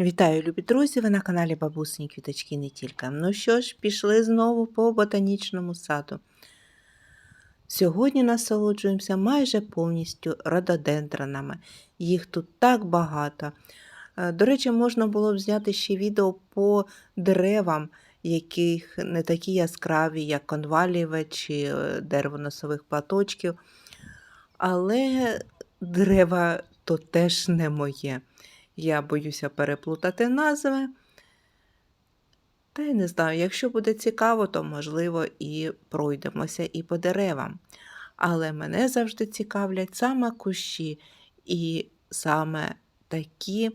Вітаю, любі друзі! Ви на каналі Бабусині Квіточки не тільки. Ну що ж, пішли знову по ботанічному саду. Сьогодні насолоджуємося майже повністю рододендронами. Їх тут так багато. Е, До речі, можна було б зняти ще відео по деревам, яких не такі яскраві, як конваліве чи е, дерево носових платочків. Але дерева то теж не моє. Я боюся переплутати назви. Та й не знаю, якщо буде цікаво, то можливо і пройдемося і по деревам. Але мене завжди цікавлять саме кущі, і саме такі,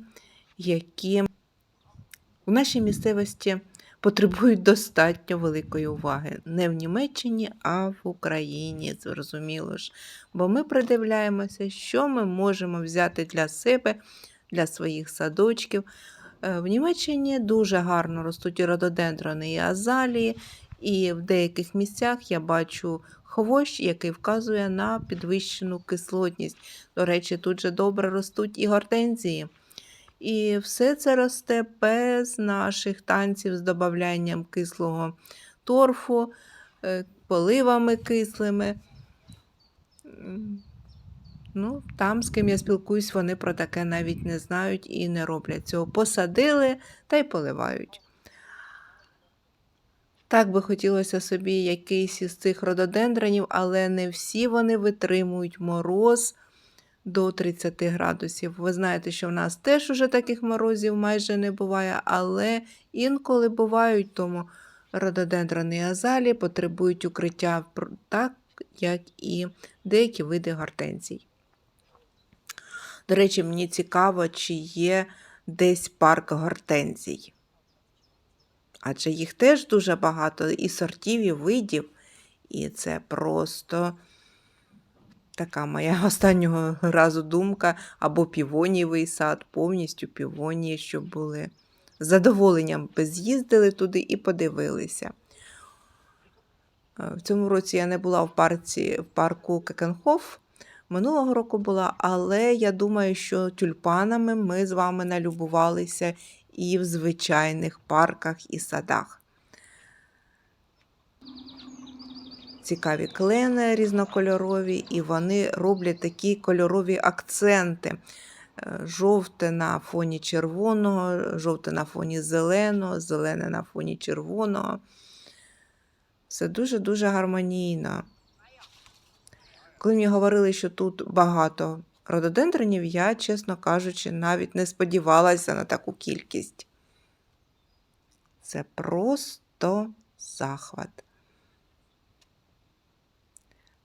які в нашій місцевості потребують достатньо великої уваги. Не в Німеччині, а в Україні, зрозуміло ж. Бо ми придивляємося, що ми можемо взяти для себе для своїх садочків. Е, В Німеччині дуже гарно ростуть і рододендрони і азалії, і в деяких місцях я бачу хвощ, який вказує на підвищену кислотність. До речі, тут же добре ростуть і гортензії. І все це росте без наших танців з додаванням кислого торфу, е, поливами кислими. Ну, там, з ким я спілкуюсь, вони про таке навіть не знають і не роблять цього. Посадили та й поливають. Так би хотілося собі якийсь із цих рододендронів, але не всі вони витримують мороз до 30 градусів. Ви знаєте, що в нас теж уже таких морозів майже не буває, але інколи бувають, тому рододендрони і азалії потребують укриття так, як і деякі види гортензій. До речі, мені цікаво, чи є десь парк гортензій. Адже їх теж дуже багато і сортів, і видів. І це просто така моя останнього разу думка, або півонієвий сад, повністю півонії, щоб були. З задоволенням би з'їздили туди і подивилися. Е, В цьому році я не була в, парці, в парку Кекенхоф. Минулого року була, але я думаю, що тюльпанами ми з вами налюбувалися і в звичайних парках і садах. Цікаві клени різнокольорові, і вони роблять такі кольорові акценти. Е, Жовте на фоні червоного, жовте на фоні зеленого, зелене на фоні червоного. Це дуже-дуже гармонійно. Коли мені говорили, що тут багато рододендронів, я, чесно кажучи, навіть не сподівалася на таку кількість. Це просто захват.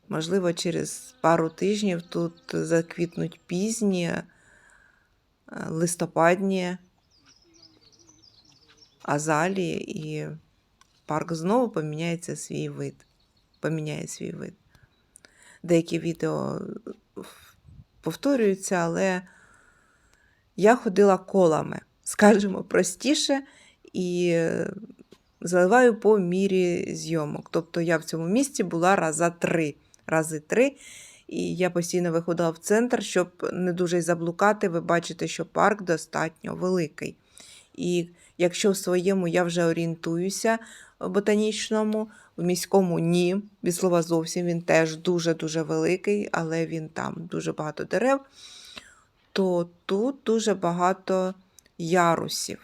Можливо, через пару тижнів тут заквітнуть пізні, е, листопадні азалії, і парк знову поміняється свій вид. Поміняє свій вид. Деякі відео повторюються, але я ходила колами, скажімо, простіше, і е, заливаю по мірі зйомок. Тобто я в цьому місці була раза три. Рази три. І я постійно виходила в центр, щоб не дуже заблукати. Ви бачите, що парк достатньо великий. І якщо в своєму я вже орієнтуюся ботанічному, в міському ні. Від слова зовсім він теж дуже-дуже великий, але він там дуже багато дерев, то тут дуже багато ярусів.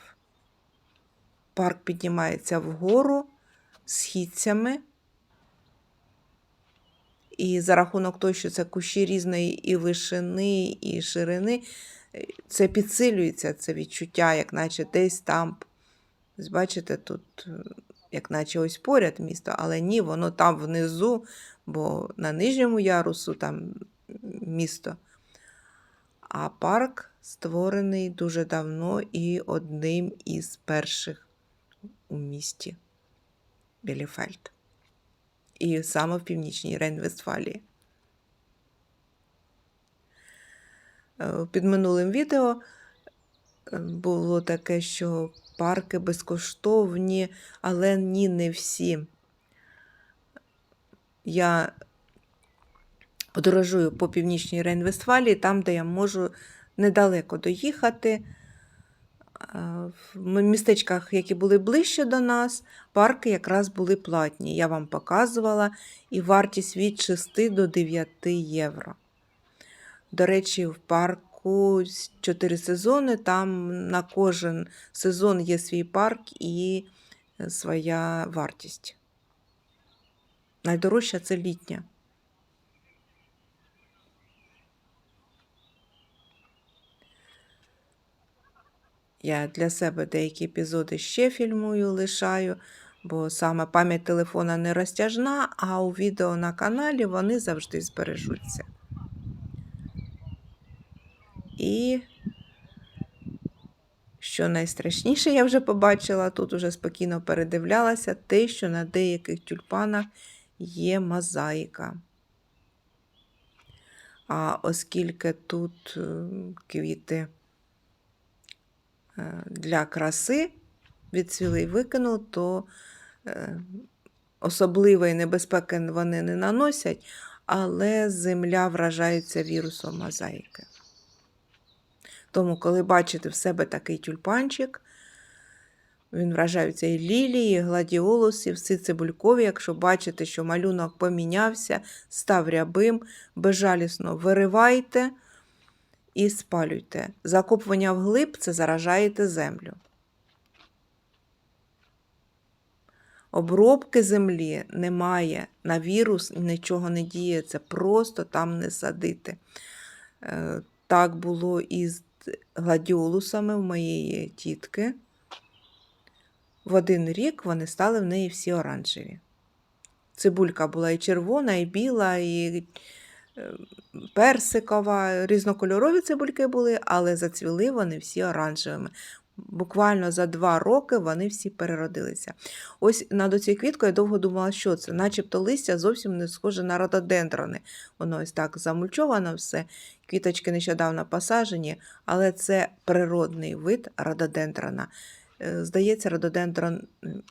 Парк піднімається вгору східцями. І за рахунок того, що це кущі різної і вишини, і ширини, це підсилюється, це відчуття, як наче десь там. Бачите, тут, як наче ось поряд місто, але ні, воно там внизу, бо на нижньому ярусу там місто. А парк створений дуже давно і одним із перших у місті Біліфельд і саме в північній Рейн-Вестфалії. Е, Під минулим відео е, було таке, що парки безкоштовні, але ні, не всі. Я подорожую по північній Рейн-Вестфалії, там, де я можу недалеко доїхати, в містечках, які були ближче до нас, парки якраз були платні. Я вам показувала і вартість від 6 до 9 євро. До речі, в парку 4 сезони, там на кожен сезон є свій парк і е, своя вартість. Найдорожча це літня. Я для себе деякі епізоди ще фільмую, лишаю, бо саме пам'ять телефона не розтяжна, а у відео на каналі вони завжди збережуться. І що найстрашніше, я вже побачила, тут уже спокійно передивлялася, те, що на деяких тюльпанах є мозаїка. А оскільки тут е, квіти е, для краси відцвіли і викинув, то е, особливої небезпеки вони не наносять, але земля вражається вірусом мозаїки. Тому, коли бачите в себе такий тюльпанчик, він вражається і лілії, і гладіолуси, і всі цибулькові. Якщо бачите, що малюнок помінявся, став рябим, безжалісно виривайте і спалюйте. Закопування вглиб це заражаєте землю. Обробки землі немає, на вірус нічого не діє, це просто там не садити. Е, Так було і з гладіолусами в моєї тітки. В один рік вони стали в неї всі оранжеві. Цибулька була і червона, і біла, і е, персикова, різнокольорові цибульки були, але зацвіли вони всі оранжевими. Буквально за два роки вони всі переродилися. Ось над оцією квіткою я довго думала, що це, начебто листя зовсім не схоже на рододендрони. Воно ось так замульчовано все. Квіточки нещодавно посажені, але це природний вид рододендрона. Е, Здається, рододендрон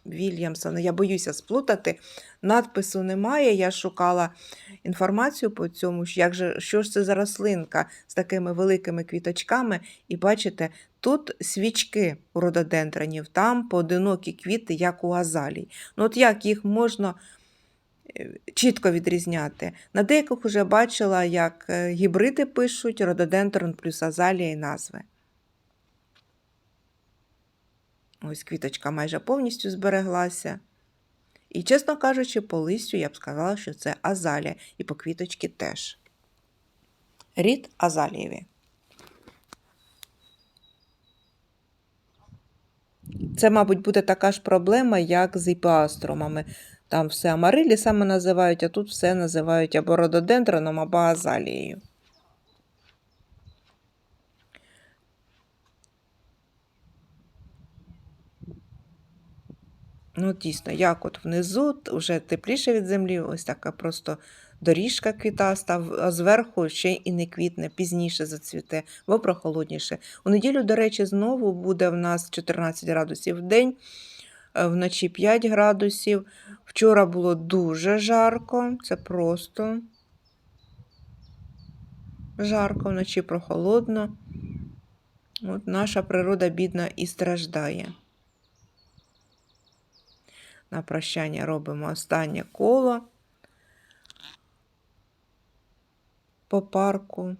Вільямсона. Я боюся сплутати. Надпису немає. Я шукала інформацію по цьому, як же, що ж це за рослинка з такими великими квіточками. І бачите, тут свічки у рододендронів, там поодинокі квіти, як у азалій. Ну от як їх можна е, чітко відрізняти? На деяких вже бачила, як е, гібриди пишуть рододендрон плюс азалія і назви. Ось квіточка майже повністю збереглася. І, чесно кажучи, по листю я б сказала, що це азалія, і по квіточки теж. Рід азалієві. Це, мабуть, буде така ж проблема, як з іпіастромами. Там все амарилі саме називають, а тут все називають або рододендроном, або азалією. Ну, дійсно, як от внизу, вже тепліше від землі, ось така просто доріжка квітаста, а зверху ще і не квітне, пізніше зацвіте, бо прохолодніше. У неділю, до речі, знову буде в нас 14 градусів в день, е, вночі 5 градусів. Вчора було дуже жарко, це просто жарко, вночі прохолодно. От наша природа бідна і страждає. На прощання робимо останнє коло по парку.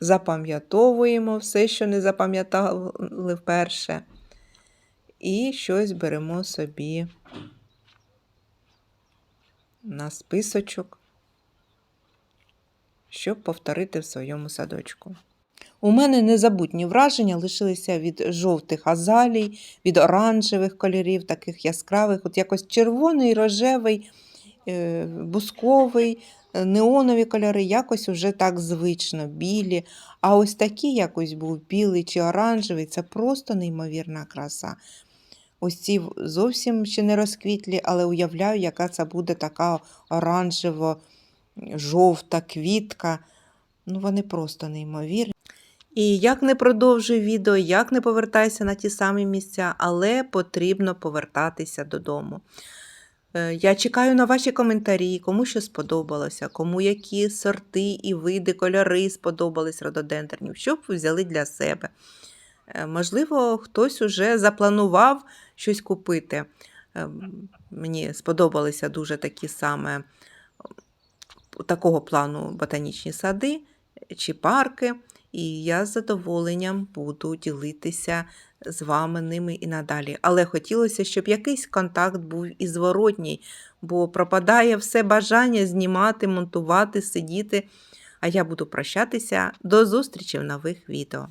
Запам'ятовуємо все, що не запам'ятали вперше. І щось беремо собі на списочок, щоб повторити в своєму садочку. У мене незабутні враження лишилися від жовтих азалій, від оранжевих кольорів, таких яскравих, от якось червоний, рожевий, е, бусковий, е, неонові кольори, якось уже так звично, білі. А ось такі якось був білий чи оранжевий, це просто неймовірна краса. Ось ці зовсім ще не розквітлі, але уявляю, яка це буде така оранжево-жовта квітка. Ну, вони просто неймовірні. І як не продовжуй відео, як не повертайся на ті самі місця, але потрібно повертатися додому. Е, Я чекаю на ваші коментарі, кому що сподобалося, кому які сорти і види, кольори сподобались рододендронів, щоб ви взяли для себе. Е, Можливо, хтось уже запланував щось купити. Ем, Мені сподобалися дуже такі саме такого плану ботанічні сади чи парки, і я з задоволенням буду ділитися з вами ними і надалі. Але хотілося, щоб якийсь контакт був і зворотній, бо пропадає все бажання знімати, монтувати, сидіти. А я буду прощатися. До зустрічі в нових відео.